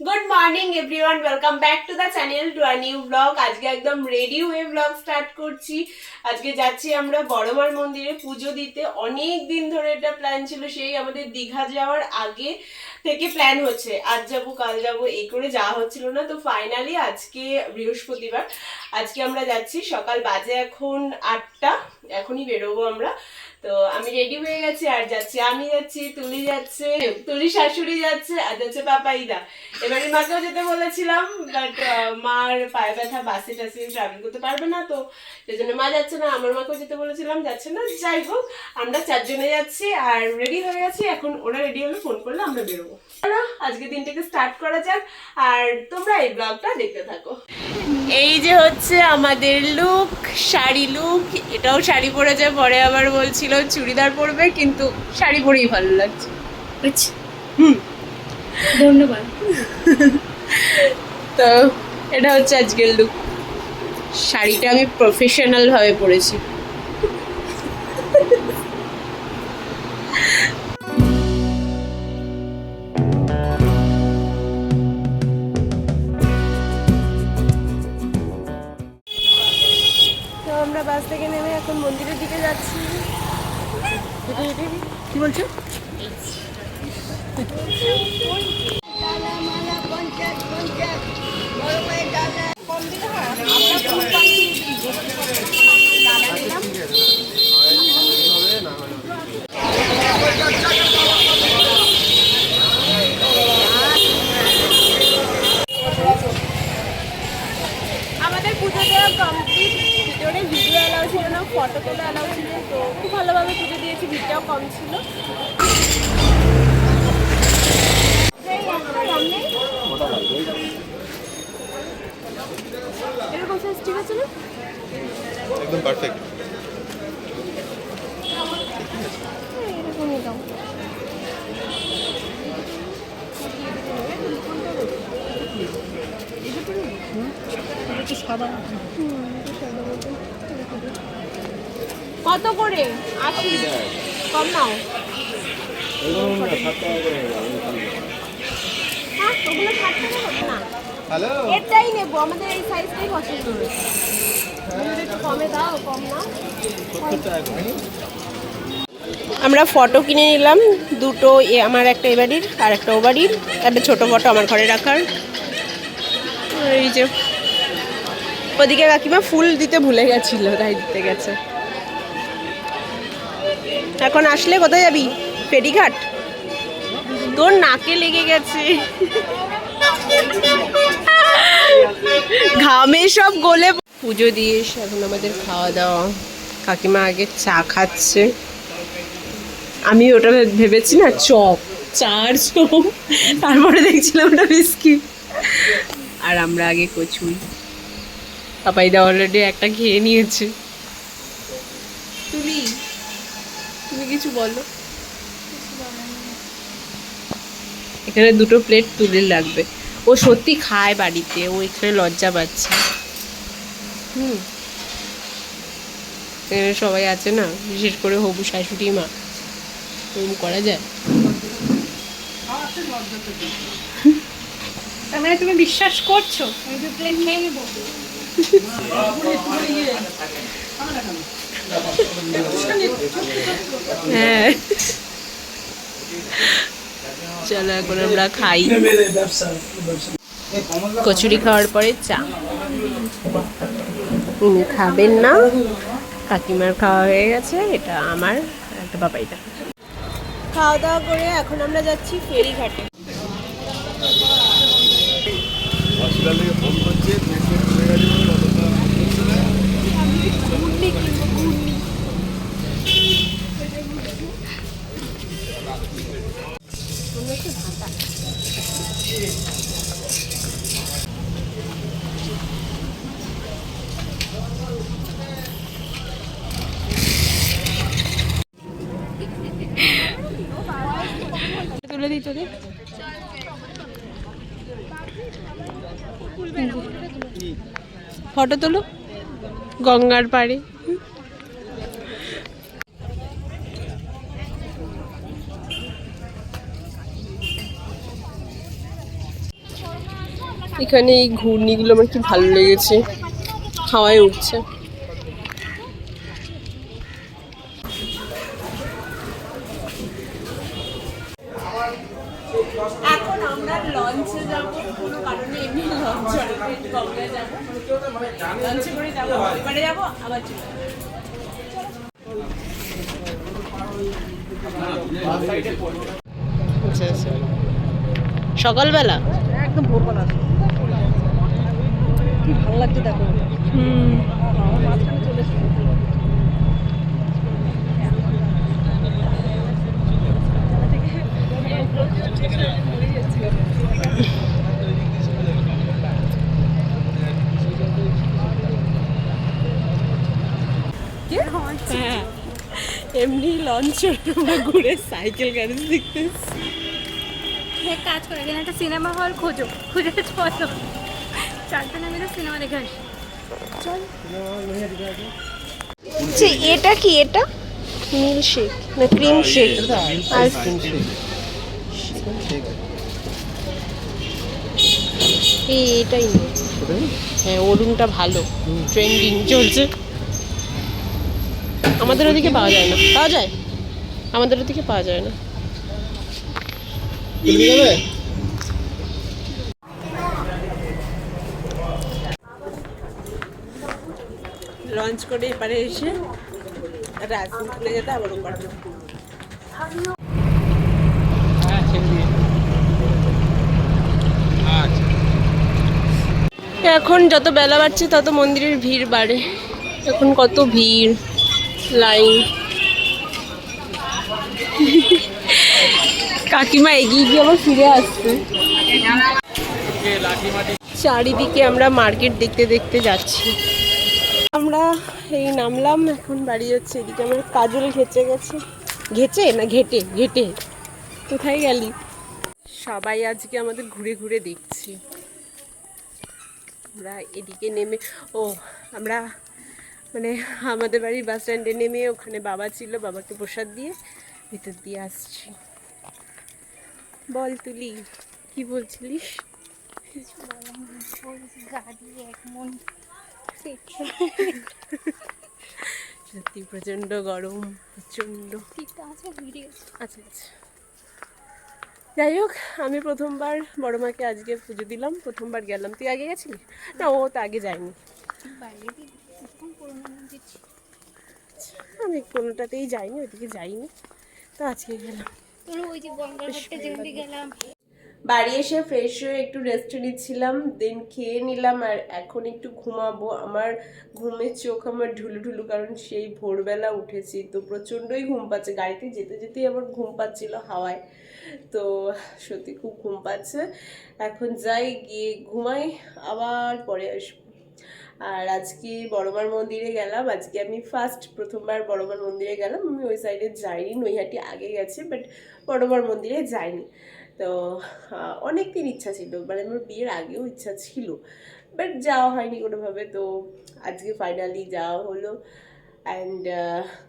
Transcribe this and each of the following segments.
Good morning everyone welcome back to the channel to a new blog আজকে একদম ready হয়ে blog start করছি। আজকে যাচ্ছি আমরা বড়মার মন্দিরে পুজো দিতে। অনেক দিন ধরে এটা প্ল্যান ছিল, সেই আমাদের দীঘা যাওয়ার আগে থেকে প্ল্যান হচ্ছে। আজ যাব, কাল যাব, এই করে যাওয়া হচ্ছিল না। তো ফাইনালি আজকে বৃহস্পতিবার, আজকে আমরা যাচ্ছি সকাল বাজে এখন আটটা। এখনই বেরোবো আমরা। তো আমি রেডি হয়ে গেছি, আর যাচ্ছি, আমি যাচ্ছি, তুলি যাচ্ছে, তুলি শাশুড়ি যাচ্ছে, আর যাচ্ছে পাপাইদা এবারে মাকেও যেতে বলেছিলাম বাট মার পায়ে ব্যথা, বাসে টাসে ট্রাভেল করতে পারবে না, তো সেই জন্য মা যাচ্ছে না, আমার মাকেও যেতে বলেছিলাম, যাচ্ছে না, যাই হোক, আমরা চারজনে যাচ্ছি, আর রেডি হয়ে গেছি, এখন ওরা রেডি হলে ফোন করলে আমরা বেরোবো। আজকে দিনটাকে স্টার্ট করা যাক আর তোমরা এই ব্লগটা দেখতে থাকো। এই যে হচ্ছে আমাদের লুক শাড়ি লুক এটাও শাড়ি পরেছে পরে আবার বলছিল চুড়িদার পরবে কিন্তু শাড়ি পরেই ভালো লাগছে। আচ্ছা। হুম। ধন্যবাদ। তো এটা হচ্ছে আজকের লুক শাড়িটা আমি প্রফেশনাল ভাবে পরেছি। আমাদের পুজো কমপ্লিট ভিতরে ভিডিও অ্যালাউ ছিল না ফটো তোলা অ্যালাউ ছিল, তো খুব ভালোভাবে পুজো দিয়েছি ভিড়টাও কম ছিল। এরকম সাইজ ঠিক আছে না? একদম পারফেক্ট এরকমই দাও কত করে? আশি। কম নাও। ওগুলো ষাট টাকা হবে না। হ্যালো এটাই নেব আমাদের এই সাইজটাই পছন্দ হয়েছে। একটু কমে দাও কম না। আমরা ফটো কিনে নিলাম দুটো এ আমার একটা এ বাড়ির আর একটা ও বাড়ির একটা ছোটো ফটো আমার ঘরে রাখার। এই যে ওদিকে কাকিমা ফুল দিতে ভুলে গেছিল তাই দিতে গেছে। এখন আসলে কোথায় যাবি? ফেরিঘাট? তোর নাকে লেগে গেছে। ঘামে সব গলে পুজো দিয়ে এখন আমাদের খাওয়া দাওয়া। কাকিমা আগে চা খাচ্ছে। আমি ওটা ভেবেছি না, চপ, চার চপ, তারপরে দেখছিলাম ওটা বিস্কিট। আর আমরা আগে কচুই পাপাইদা অলরেডি একটা খেয়ে নিয়েছে। তুমি? তুমি কিছু বলো। এখানে দুটো প্লেট তুলে লাগবে। ও সত্যি খায় বাড়িতে ও এখানে লজ্জা পাচ্ছে। হুম। এখানে সবাই আছে না? বিশেষ করে হবু শাশুড়ি মা। এরকম করা যায়? তার মানে তুমি বিশ্বাস করছ? আমি নেব। হ্যাঁ। চলো, এখন আমরা খাই। কচুরি খাওয়ার পরে চা। উনি খাবেন না। কাকিমার খাওয়া হয়ে গেছে, এটা আমার একটা বাবাইটা খাওয়া দাওয়া করে এখন আমরা যাচ্ছি ফেরিঘাটে। ফোন করছে পেশেন্ট হয়ে গেছে বলে অতটা করছে না। তুলে দিই তোদের ফটো তোলো। গঙ্গার পাড়ে। এখানে এই ঘূর্ণিগুলো আমার কি ভালো লেগেছে। হাওয়ায় উঠছে এখন আমরা লঞ্চে যাব কোনো কারণে এমনি লঞ্চ চলে কমলা লঞ্চে করে যাব এবারে যাব আবার চলে যাব। সকালবেলা? একদম ভোরবেলা কি ভালো লাগছে দেখো। হুম। মাঝখানে চলে হ্যাঁ এমনি লঞ্চ ঘুরে সাইকেল গাড়ি শিখতে এক কাজ করে এখানে একটা সিনেমা হল খোঁজো খুঁজে চলো। চারটে মিলে সিনেমা দেখে আসি। আচ্ছা এটা কি এটা? মিল শেক না ক্রিম শেক। আইসক্রিম এই এটাই। হ্যাঁ অরুণটা ভালো। ট্রেন্ডিং চলছে। আমাদের ওদিকে পাওয়া যায় না। পাওয়া যায়? আমাদের ওদিকে পাওয়া যায় না। লঞ্চ করে এপারে এসে যেতে আবার ওপার এখন যত বেলা বাড়ছে তত মন্দিরের ভিড় বাড়ে। এখন কত ভিড়। লাইন কাকিমা এগিয়ে গিয়ে আবার ফিরে আসছে। চারিদিকে আমরা মার্কেট দেখতে দেখতে যাচ্ছি। আমরা এই নামলাম, এখন বাড়ি যাচ্ছে এদিকে আমার কাজল ঘেচে গেছে। ঘেচে না ঘেটে ঘেটে। কোথায় গেলি? সবাই আজকে আমাদের ঘুরে ঘুরে দেখছি। আমরা এদিকে নেমে, ও, আমরা মানে আমাদের বাড়ির বাস স্ট্যান্ডে নেমে ওখানে বাবা ছিল বাবাকে প্রসাদ দিয়ে ভিতর দিয়ে আসছি। বল তুলি কি বলছিলিস? সত্যি প্রচণ্ড গরম ভিড়ে আচ্ছা আচ্ছা। যাই হোক আমি প্রথমবার বড় মাকে আজকে পুজো দিলাম প্রথমবার গেলাম। তুই আগে গেছিলি? না ও তো আগে যায়নি। দিচ্ছি আমি কোনোটাতেই যাইনি ওইদিকে যাইনি। তো আজকে গেলাম। বাড়ি। এসে ফ্রেশ হয়ে একটু রেস্ট নিচ্ছিলাম দেন খেয়ে নিলাম আর এখন একটু ঘুমাবো। আমার ঘুমের চোখ আমার ঢুলু ঢুলু কারণ সেই ভোরবেলা উঠেছি তো প্রচণ্ডই ঘুম পাচ্ছে। গাড়িতে যেতে যেতেই আমার ঘুম পাচ্ছিল হাওয়ায়। তো সত্যি খুব ঘুম পাচ্ছে। এখন যাই গিয়ে ঘুমাই আবার পরে আসব। আর আজকে বড়মার মন্দিরে গেলাম। আজকে আমি ফার্স্ট প্রথমবার বড়মার মন্দিরে গেলাম। আমি ওই সাইডে যাইনি, নৈহাটি আগে গেছে বাট বড়মার মন্দিরে যাইনি। তো অনেক দিন ইচ্ছা ছিল মানে আমার বিয়ের আগেও ইচ্ছা ছিল বাট যাওয়া হয়নি কোনোভাবে। তো, আজকে ফাইনালি যাওয়া হলো অ্যান্ড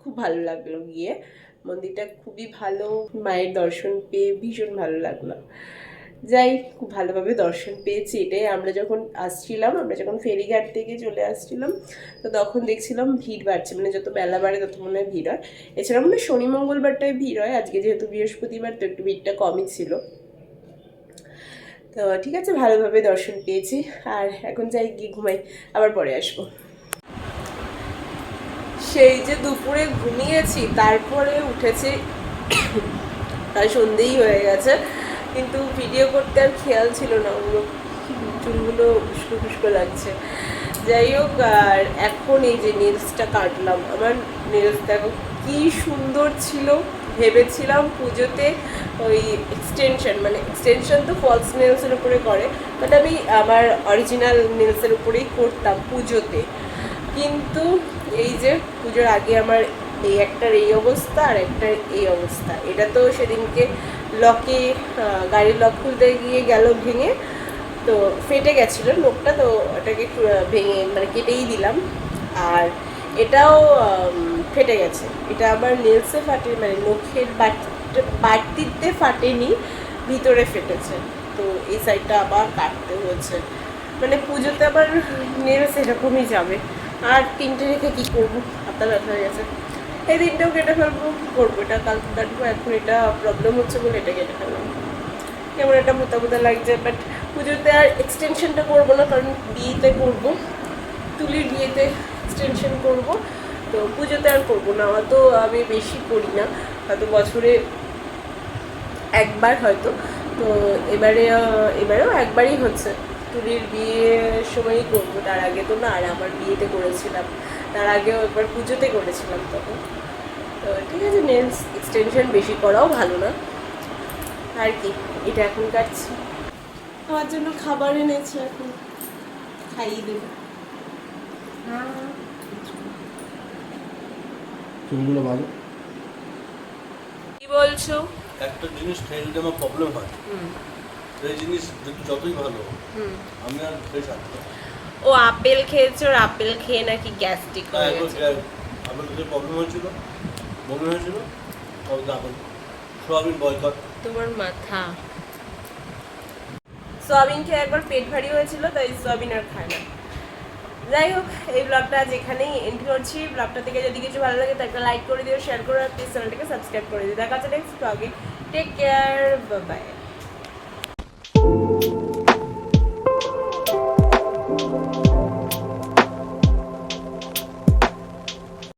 খুব ভালো লাগল গিয়ে। মন্দিরটা খুবই ভালো। মায়ের দর্শন পেয়ে ভীষণ ভালো লাগল। যাই, খুব ভালোভাবে দর্শন পেয়েছি এটাই। আমরা যখন আসছিলাম, আমরা যখন ফেরিঘাট থেকে চলে আসছিলাম, তো তখন দেখছিলাম ভিড় বাড়ছে মানে যত বেলা বাড়ে তত মনে হয় ভিড় হয়। এছাড়া মনে হয় শনি মঙ্গলবারটায় ভিড় হয়, আজকে যেহেতু বৃহস্পতিবার, তো একটু ভিড়টা কমই ছিল। তো ঠিক আছে, ভালোভাবে দর্শন পেয়েছি। আর এখন যাই, গিয়ে ঘুমাই, আবার পরে আসব। সেই যে দুপুরে ঘুমিয়েছি, তারপরে উঠেছি তাই সন্ধেই হয়ে গেছে। কিন্তু ভিডিও করতে আর খেয়াল ছিল না, ওগুলো চুলগুলো উস্কো খুস্কো লাগছে। যাই হোক, আর এখন এই যে নেলসটা কাটলাম, আমার নেলস দেখো কী সুন্দর ছিল, ভেবেছিলাম পুজোতে ওই এক্সটেনশন মানে এক্সটেনশন তো ফলস নেলসের উপরে করে বাট আমি আমার অরিজিনাল নেলসের উপরেই করতাম পুজোতে। কিন্তু এই যে পুজোর আগে আমার এই একটার এই অবস্থা আর একটার এই অবস্থা, এটা তো সেদিনকে লকে গাড়ির লক খুলতে গিয়ে গেল ভেঙে। তো ফেটে গেছিল নোকটা তো ওটাকে ভেঙে মানে কেটেই দিলাম। আর এটাও ফেটে গেছে। এটা আবার নেলসে ফাটে মানে নখের বাড়তিতে ফাটেনি, ভিতরে ফেটেছে। তো এই সাইডটা আবার কাটতে হয়েছে। মানে পুজোতে আবার নেলস এরকমই যাবে। আর তিনটে রেখে কী করব? হাতটা ব্যথা হয়ে গেছে? এই দিনটাও কেটে ফেলব, কী করব? এটা কালকে কাটবো এখন এটা প্রবলেম হচ্ছে বলে এটা কেটে ফেললাম। কেমন একটা মোতা মোতা লাগছে বাট পুজোতে আর এক্সটেনশনটা করব না, কারণ বিয়েতে করব, তুলির বিয়েতে এক্সটেনশন করব, তো পুজোতে আর করব না, অত আমি বেশি করি না, হয়তো বছরে একবার হয়তো, তো এবারে এবারেও একবারই হচ্ছে। তুলির বিয়ের সময়ই করব তার আগে তো না আর আমার বিয়েতে করেছিলাম। তার আগেও একবার পুজোতে করেছিলাম তখন। তো ঠিক আছে নেলস এক্সটেনশন বেশি করাও ভালো না। আর কি এটা এখন কাটছি। আমার জন্য খাবার এনেছে এখন। খাইয়ে দেবো। চুলগুলো ভালো? কি বলছো? একটা জিনিস খেয়ে যদি আমার প্রবলেম হয়। সেই জিনিস যতই ভালো আমি আর ও আপেল খেয়েছে ওর আপেল খেয়ে নাকি গ্যাস্ট্রিক হ্যাঁ, হয়ে একবার গেছে। খেয়ে- প্রবলেম হয়েছিল। বমি হয়েছিল? তবে আপেল। সোয়াবিন বয়কট তোমার মাথা। সোয়াবিন খেয়ে একবার পেট ভারী হয়েছিল তাই সোয়াবিন আর খায় না। যাই হোক এই ব্লগটা আজ এখানেই এন্ড করছি। ব্লগটা থেকে যদি কিছু ভালো লাগে তো লাইক করে দিও শেয়ার করো আর প্লিজ চ্যানেলটাকে সাবস্ক্রাইব করে দিও। দেখা হচ্ছে নেক্সট ব্লগে টেক কেয়ার বাই